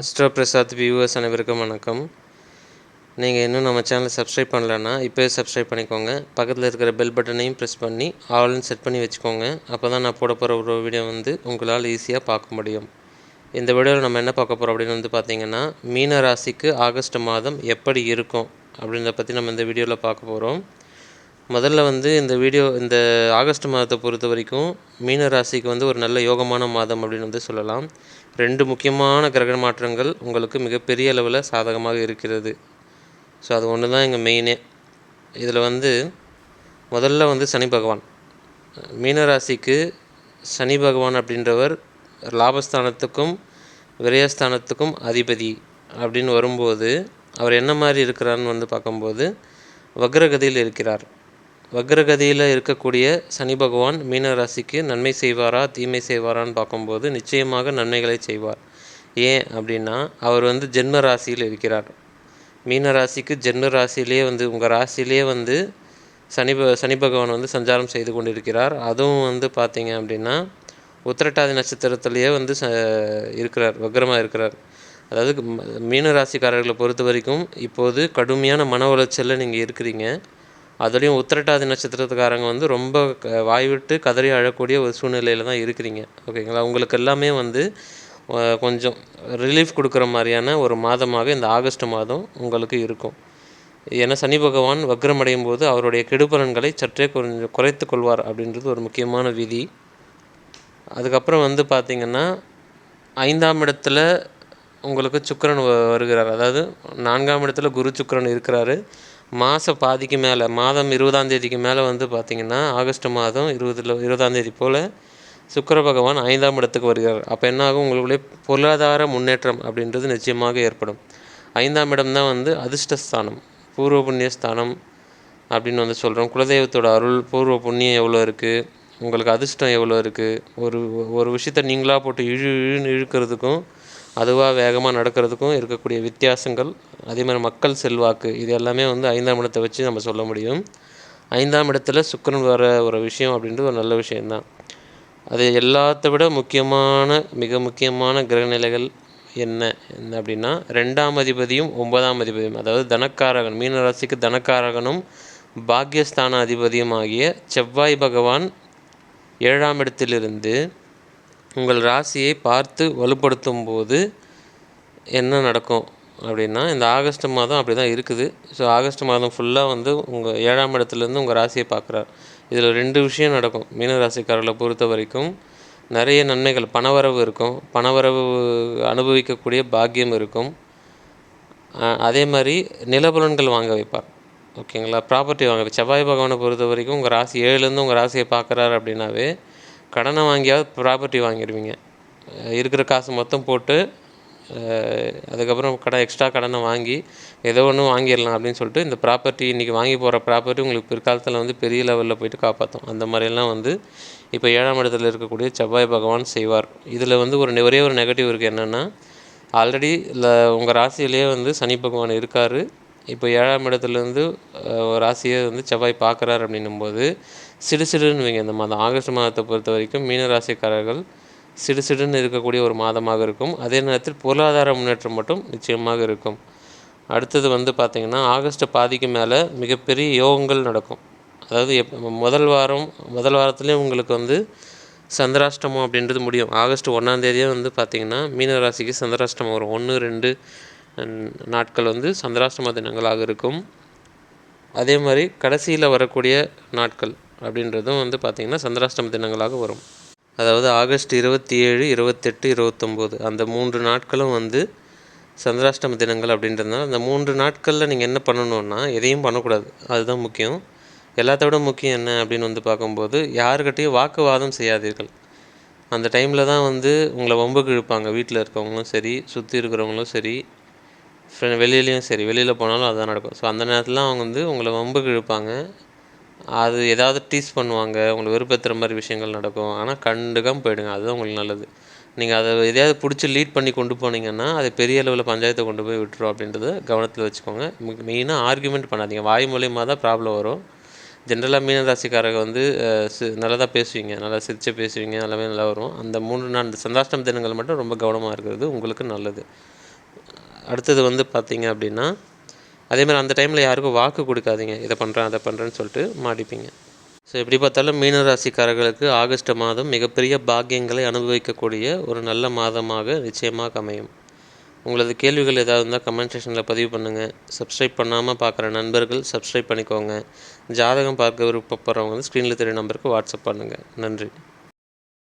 Astro Prasad viewers அனைவருக்கும் வணக்கம். நீங்கள் இன்னும் நம்ம சேனலை சப்ஸ்கிரைப் பண்ணலன்னா இப்போயே சப்ஸ்கிரைப் பண்ணிக்கோங்க. பக்கத்தில் இருக்கிற பெல் பட்டனையும் ப்ரெஸ் பண்ணி ஆல்னு செட் பண்ணி வச்சுக்கோங்க. அப்போ தான் நான் போட போகிற ஒரு வீடியோ வந்து உங்களால் ஈஸியாக பார்க்க முடியும். இந்த வீடியோவில் நம்ம என்ன பார்க்க போகிறோம் அப்படின்னு வந்து பார்த்திங்கன்னா மீன ராசிக்கு ஆகஸ்ட் மாதம் எப்படி இருக்கும் அப்படின்றத பற்றி நம்ம இந்த வீடியோவில் பார்க்க போகிறோம் முதல்ல வந்து இந்த வீடியோ இந்த ஆகஸ்ட் மாதத்தை பொறுத்த வரைக்கும் மீன ராசிக்கு வந்து ஒரு நல்ல யோகமான மாதம் அப்படின்னு வந்து சொல்லலாம். ரெண்டு முக்கியமான கிரக மாற்றங்கள் உங்களுக்கு மிகப்பெரிய அளவில் சாதகமாக இருக்கிறது. ஸோ அது ஒன்று தான் எங்கள் மெயினே இதில் வந்து முதல்ல வந்து சனி பகவான். மீன ராசிக்கு சனி பகவான் அப்படின்றவர் லாபஸ்தானத்துக்கும் விரயஸ்தானத்துக்கும் அதிபதி அப்படின்னு வரும்போது அவர் என்ன மாதிரி இருக்கிறான்னு வந்து பார்க்கும்போது வக்ரகதியில் இருக்கிறார். வக்ரகதியில் இருக்கக்கூடிய சனி பகவான் மீன ராசிக்கு நன்மை செய்வாரா தீமை செய்வாரான்னு பார்க்கும்போது நிச்சயமாக நன்மைகளை செய்வார். ஏன் அப்படின்னா அவர் வந்து ஜென்ம ராசியில் இருக்கிறார். மீன ராசிக்கு ஜென்ம ராசியிலே வந்து உங்கள் ராசியிலே வந்து சனி ப சனி பகவான் வந்து சஞ்சாரம் செய்து கொண்டிருக்கிறார். அதுவும் வந்து பார்த்தீங்க அப்படின்னா உத்திரட்டாதி நட்சத்திரத்திலேயே வந்து ச இருக்கிறார் வக்ரமாக இருக்கிறார். அதாவது மீன ராசிக்காரர்களை பொறுத்த வரைக்கும் இப்போது கடுமையான மன உளைச்சலில் நீங்கள் இருக்கிறீங்க. அதுலேயும் உத்திரட்டாதி நட்சத்திரத்துக்காரங்க வந்து ரொம்ப வாய்விட்டு வாய் விட்டு கதறி அழக்கூடிய ஒரு சூழ்நிலையில் தான் இருக்கிறீங்க. ஓகேங்களா? உங்களுக்கு எல்லாமே வந்து கொஞ்சம் ரிலீஃப் கொடுக்குற மாதிரியான ஒரு மாதமாக இந்த ஆகஸ்ட் மாதம் உங்களுக்கு இருக்கும். ஏன்னா சனி பகவான் வக்ரமடையும் போது அவருடைய கெடுபலன்களை சற்றே கொஞ்சம் குறைத்து கொள்வார் அப்படின்றது ஒரு முக்கியமான விதி. அதுக்கப்புறம் வந்து பார்த்திங்கன்னா ஐந்தாம் இடத்துல உங்களுக்கு சுக்கிரன் வ- வருகிறார். அதாவது நான்காம் இடத்துல குரு சுக்கரன் இருக்கிறாரு. மாத பாதிக்கு மேலே மாதம் இருபதாம் தேதிக்கு மேலே வந்து பார்த்திங்கன்னா ஆகஸ்ட் மாதம் இருபதுல இருபதாம் தேதி போல் சுக்கர பகவான் ஐந்தாம் இடத்துக்கு வருகிறார். அப்போ என்ன ஆகும்? உங்களுடைய பொருளாதார முன்னேற்றம் அப்படின்றது நிச்சயமாக ஏற்படும். ஐந்தாம் இடம் தான் வந்து அதிர்ஷ்டஸ்தானம் பூர்வ புண்ணியஸ்தானம் அப்படின்னு வந்து சொல்கிறோம் குலதெய்வத்தோட அருள் பூர்வ புண்ணியம் எவ்வளோ இருக்குது உங்களுக்கு அதிர்ஷ்டம் எவ்வளோ இருக்குது ஒரு ஒரு விஷயத்த நீங்களாக போட்டு இழு இழுன்னு இழுக்கிறதுக்கும் அதுவாக வேகமாக நடக்கிறதுக்கும் இருக்கக்கூடிய வித்தியாசங்கள் அதே மாதிரி மக்கள் செல்வாக்கு இது எல்லாமே வந்து ஐந்தாம் இடத்தை வச்சு நம்ம சொல்ல முடியும். ஐந்தாம் இடத்துல சுக்கிரன் வர ஒரு விஷயம் அப்படின்றது ஒரு நல்ல விஷயந்தான் அது எல்லாத்த விட முக்கியமான மிக முக்கியமான கிரகநிலைகள் என்ன? என்ன அப்படின்னா ரெண்டாம் அதிபதியும் ஒன்பதாம் அதிபதியும் அதாவது தனக்காரகன் மீன ராசிக்கு தனக்காரகனும் பாக்யஸ்தான அதிபதியும் ஆகிய செவ்வாய் பகவான் ஏழாம் இடத்திலிருந்து உங்கள் ராசியை பார்த்து வலுப்படுத்தும் போது என்ன நடக்கும் அப்படின்னா இந்த ஆகஸ்ட் மாதம் அப்படி தான் இருக்குது. ஸோ ஆகஸ்ட் மாதம் ஃபுல்லாக வந்து உங்கள் ஏழாம் இடத்துலேருந்து உங்கள் ராசியை பார்க்குறார். இதில் ரெண்டு விஷயம் நடக்கும். மீன ராசிக்காரர்களை பொறுத்த வரைக்கும் நிறைய நன்மைகள். பணவரவு இருக்கும். பணவரவு அனுபவிக்கக்கூடிய பாக்கியம் இருக்கும். அதே மாதிரி நிலபுலன்கள் வாங்க வைப்பார். ஓகேங்களா? ப்ராப்பர்ட்டி வாங்க செவ்வாய் பகவானை பொறுத்த வரைக்கும் உங்கள் ராசி ஏழுலேருந்து உங்கள் ராசியை பார்க்குறாரு அப்படின்னாவே கடனை வாங்கியாவது ப்ராப்பர்ட்டி வாங்கிடுவீங்க. இருக்கிற காசு மொத்தம் போட்டு அதுக்கப்புறம் கடன் எக்ஸ்ட்ரா கடனை வாங்கி ஏதோ ஒன்று வாங்கிடலாம் அப்படின்னு சொல்லிட்டு இந்த ப்ராப்பர்ட்டி இன்றைக்கி வாங்கி போகிற ப்ராப்பர்ட்டி உங்களுக்கு பிற்காலத்தில் வந்து பெரிய லெவலில் போயிட்டு காப்பாற்றும் அந்த மாதிரியெல்லாம் வந்து இப்போ ஏழாம் இடத்துல இருக்கக்கூடிய செவ்வாய் பகவான் செய்வார். இதில் வந்து ஒரு ஒரே ஒரு நெகட்டிவ் இருக்குது என்னென்னா ஆல்ரெடி இல்லை உங்கள் ராசியிலேயே வந்து சனி பகவான் இருக்கார். இப்போ ஏழாம் இடத்துலேருந்து ஒரு ராசியை வந்து செவ்வாய் பார்க்குறாரு அப்படின்னும்போது சிடு சிடுன்னு வைங்க. இந்த மாதம் ஆகஸ்ட் மாதத்தை பொறுத்த வரைக்கும் மீனராசிக்காரர்கள் சிடு சிடுன்னு இருக்கக்கூடிய ஒரு மாதமாக இருக்கும். அதே நேரத்தில் பொருளாதார முன்னேற்றம் மட்டும் நிச்சயமாக இருக்கும். அடுத்தது வந்து பார்த்திங்கன்னா ஆகஸ்ட் பாதிக்கு மேலே மிகப்பெரிய யோகங்கள் நடக்கும். அதாவது எப் முதல் வாரம் முதல் வாரத்துலேயே உங்களுக்கு வந்து சந்திராஷ்டமம் அப்படின்றது முடியும். ஆகஸ்ட் ஒன்றாந்தேதியே வந்து பார்த்திங்கன்னா மீனராசிக்கு சந்திராஷ்டமம் வரும். ஒன்று ரெண்டு நாட்கள் வந்து சந்திராஷ்டம தினங்களாக இருக்கும். அதே மாதிரி கடைசியில் வரக்கூடிய நாட்கள். அப்படின்றதும் வந்து பார்த்திங்கன்னா சந்திராஷ்டம தினங்களாக வரும். அதாவது ஆகஸ்ட் இருபத்தி ஏழு இருபத்தெட்டு இருபத்தொம்போது அந்த மூன்று நாட்களும் வந்து சந்திராஷ்டம தினங்கள் அப்படின்றதுனால அந்த மூன்று நாட்களில் நீங்கள் என்ன பண்ணணும்னா எதையும் பண்ணக்கூடாது. அதுதான் முக்கியம். எல்லாத்த விட முக்கியம் என்ன அப்படின்னு வந்து பார்க்கும்போது யாருக்கிட்டையும் வாக்குவாதம் செய்யாதீர்கள். அந்த டைமில் தான் வந்து உங்களை வம்புக்கு இழுப்பாங்க வீட்டில் இருக்கவங்களும் சரி சுற்றி இருக்கிறவங்களும் சரி ஃப்ரெண்ட் வெளியிலையும் சரி வெளியில் போனாலும் அதுதான் நடக்கும். ஸோ அந்த நேரத்தில் அவங்க வந்து உங்களை வம்புக்கு இழுப்பாங்க அது ஏதாவது டீஸ் பண்ணுவாங்க உங்களை வெறுப்பேற்றுற மாதிரி விஷயங்கள் நடக்கும். ஆனால் கண்டுக்காம போயிடுங்க. அதுதான் உங்களுக்கு நல்லது. நீங்கள் அதை எதையாவது பிடிச்சி லீட் பண்ணி கொண்டு போனீங்கன்னா அது பெரிய அளவில் பஞ்சாயத்தை கொண்டு போய் விட்டுரும் அப்படின்றத கவனத்தில் வச்சுக்கோங்க. மெயினாக ஆர்குமெண்ட் பண்ணாதீங்க. வாய் மூலியமாக தான் ப்ராப்ளம் வரும். ஜென்ரலாக மீன ராசிக்காரங்க வந்து நல்லா தான் நல்லதாக பேசுவீங்க. நல்லா சிரித்து பேசுவீங்க. எல்லாமே நல்லா வரும். அந்த மூணு நாள் சந்தாஷ்டம் தினங்கள் மட்டும் ரொம்ப கவனமாக இருக்கிறது உங்களுக்கு நல்லது. அடுத்தது வந்து பார்த்தீங்க அப்படின்னா அதேமாதிரி அந்த டைமில் யாருக்கும் வாக்கு கொடுக்காதீங்க. இதை பண்ணுறேன் அதை பண்ணுறேன்னு சொல்லிட்டு மாட்டிப்பீங்க. ஸோ எப்படி பார்த்தாலும் மீனராசிக்காரர்களுக்கு ஆகஸ்ட் மாதம் மிகப்பெரிய பாக்கியங்களை அனுபவிக்கக்கூடிய ஒரு நல்ல மாதமாக நிச்சயமாக அமையும். உங்களது கேள்விகள் ஏதாவது இருந்தால் கமெண்ட் செக்ஷனில் பதிவு பண்ணுங்கள் சப்ஸ்கிரைப் பண்ணாமல் பார்க்குற நண்பர்கள் சப்ஸ்கிரைப் பண்ணிக்கோங்க. ஜாதகம் பார்க்க விருப்பப்படுறவங்க வந்து ஸ்க்ரீனில் தெரிய நம்பருக்கு வாட்ஸ்அப் பண்ணுங்கள் நன்றி.